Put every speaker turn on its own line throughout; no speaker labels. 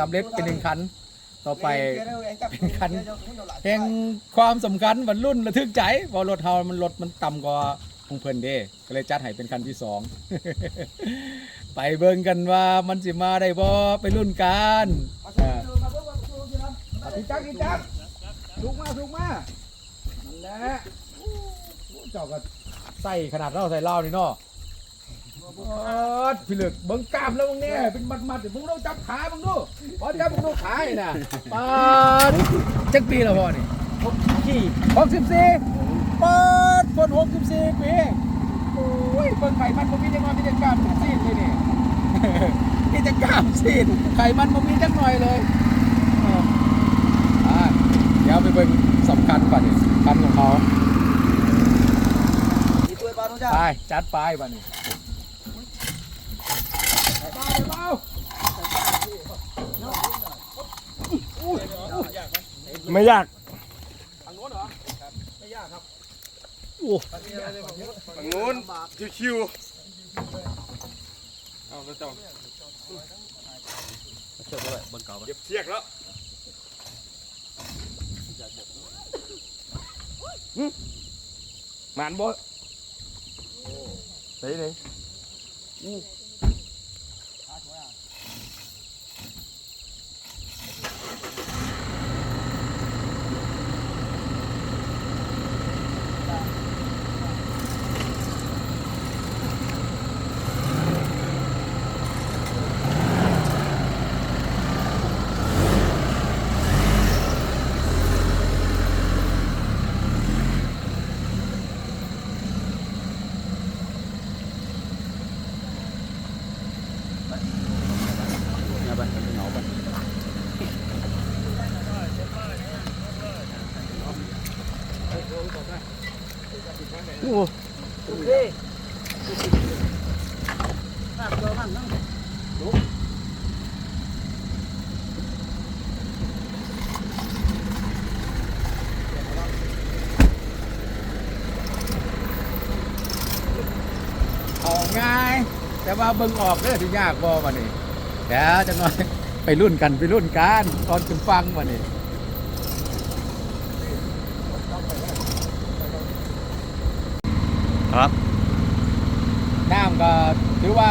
สำเร็จเป็นหนึ่งคัน ต่อไปเป็นคันแห่งความสำคัญบรรลุนระทึกใจเพอรถเฮามันรถมันต่ำกว่าของเพิ่นเด้ ก็เลยจัดให้เป็นคันที่สอง ไปเบิ่งกันว่ามันสิมาได้บ่ไปรุ่นกันอ่าอะพี่จักพี่จักลุกมาลุกมานั่นแหละโอ้เจ้าก็ใส่ขนาดเราใส่เหล้านี่เนาะ โอ๊ยพี่เหลือกเบิ่งกล้ามแล้วมึงเนี่ยเป็นมัดๆเดี๋ยวมึงต้องจับขามึงดูพอจับมึงดูขานี่น่ะปาดจักปีแล้วพ่อนี่
ขี่
หกสิบสี่เปิดคนหกสิบสี่ปีโอ้ยเบิ่งไข่มันมันมีจังหน่อยมีแต่กล้ามซีดเลยนี่มีแต่กล้ามซีดไข่มันมันมีจังหน่อยเลยเอออ่าเดี๋ยวไปเบิ่งสำคัญป่ะนี่คันของเขา
มีตัวปลาโนจ้า
ไปจัดไปป่ะนี่ไปเบาไปเบา
ไม่ยาก
ทางโน้นเหรอไม่ยากครับ
ฝั่งนู้นชิวๆเอาแล้วเจ้าเก็บเชือกแล้ว
หมานบ่ไหนไหน โอ้โอเคน้ำตัวมันนั่ง
ออกง่าย แต่ว่าเบิ่งออกเด้อที่ยากบ่มานี่เดี๋ยวจะน้อยไปรุ่นกันไปรุ่นกันตอนถึงฟังมานี่
ครับ
น้ำก็ถือว่า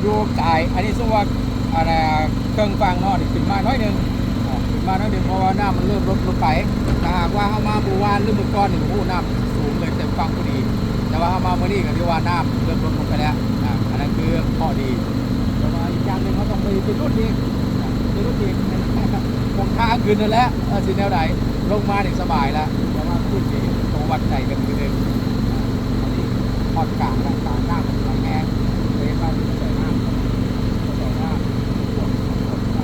อยู่กายอันนี้สมมติว่าอะไรเครื่องฟังเนาะนี่ขึ้นมาน้อยหนึงอ่าขึ้นมาน้อยหนึงเพราะว่าน้ำมันเริ่มลดลงไปถ้าหากว่าเข้ามาบูวานหรือมือก้อนหนี่โอ้น้ำสูงเลยเต็มฟังพอดี แต่ว่าเข้ามาเมื่อนี้ก็ถือว่าน้ำเริ่มลดลงไปแล้วอ่าอันนั้นคือข้อดีแต่ว่าอีกอย่างหนึ่งเขาต้องไปไปรุ่นอีกอ่าไปรุ่นอีกคงค้างคืนนั่นแหละเออสิแนวไหนลงมาเนี่ยสบายแล้วแต่ว่าขึ้นอีกตรงวัดใจกันคือเดิมอ่าอั นนี้พอดกลางแล้วกลางหน้ามันกำลังแห้งเลยมาที่ใส่น้ำใส่น้ำปวดปวดไหล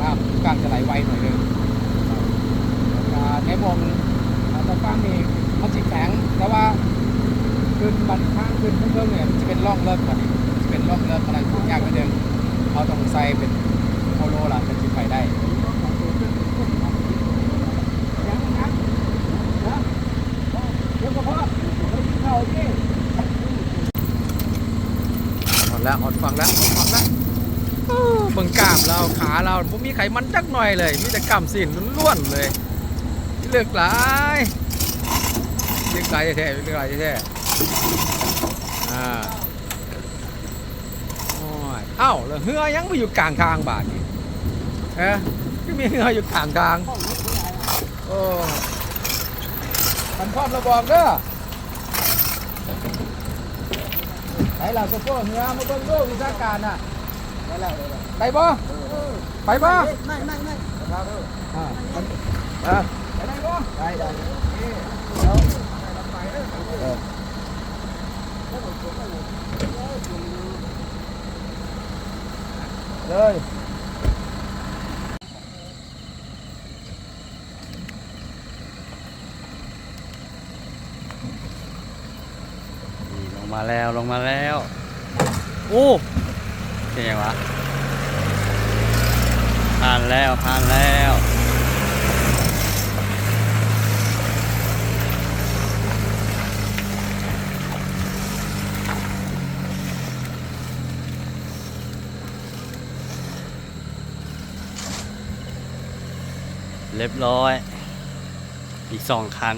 น้ำกลางจะไหลไวหน่อยนึงในวงอ่าตะฟังนี่มันจิแข็งแต่ว่าขึ้นบันข้างขึ้นเพิ่มๆเนี่ยมันจะเป็นร่องเริ่มก่อนนี่เป็นร่องเริ่มอะไรทุกอย่าก็เดิมเขาต้องใส่เป็นโคโลล่ะจะจิไปได้ยังยังนะเดี๋ยวก็พอเข้าที่หมด แล้วหมดฟังแล้วหมดฟังแล้วเบิ่งกล้ามเราขาเราไม่มีไขมันจักหน่อยเลยมีแต่กล้ามสินล้วนๆเลยเลือกหลายเลือกหลายแท้เลือกหลายแท้อ่าเอ้าแล้วเฮือยังไปอยู่กลางทางบาทนี่เอ๊ะที่มีเฮืออยู่กลางทางโอ้มันพร้อมระบอกเด้อ ไหนล่ะก็พวกเฮือมาเบิ่งดูวิชาการน่ะ
ได้แล้วได้แล้ว
ไปบ่ไปบ่
ไม่ไม่ไม่
ไปแล้วอ่าไปได้บ่
ได้ได้
เลย
มาแล้วลงมาแล้ว โอ้เป็นยังวะผ่านแล้วผ่านแล้วเรียบร้อย อีกสองครั้ง